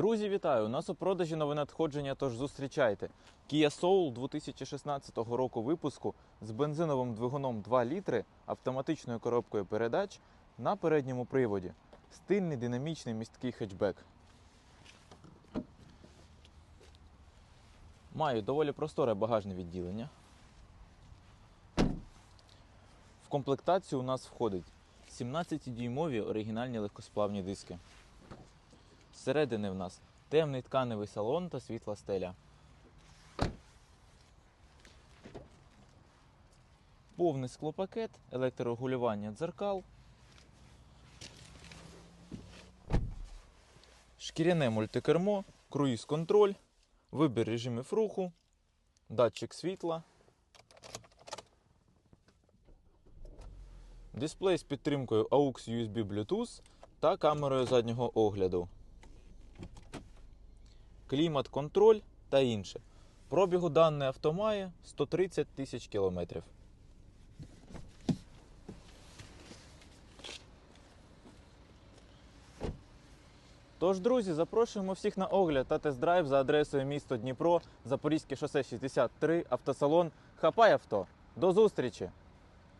Друзі, вітаю! У нас у продажі нове надходження, тож зустрічайте. Kia Soul 2016 року випуску з бензиновим двигуном 2 літри, автоматичною коробкою передач на передньому приводі. Стильний динамічний місткий хетчбек. Має доволі просторе багажне відділення. В комплектацію у нас входить 17-дюймові оригінальні легкосплавні диски. Зсередини в нас темний тканевий салон та світла стеля. Повний склопакет, електрорегулювання дзеркал. Шкіряне мультикермо, круїз-контроль, вибір режимів руху, датчик світла. Дисплей з підтримкою AUX USB Bluetooth та камерою заднього огляду клімат-контроль та інше. Пробігу даний авто має 130 тисяч кілометрів. Тож, друзі, запрошуємо всіх на огляд та тест-драйв за адресою місто Дніпро, Запорізьке шосе 63, автосалон Хапай авто. До зустрічі!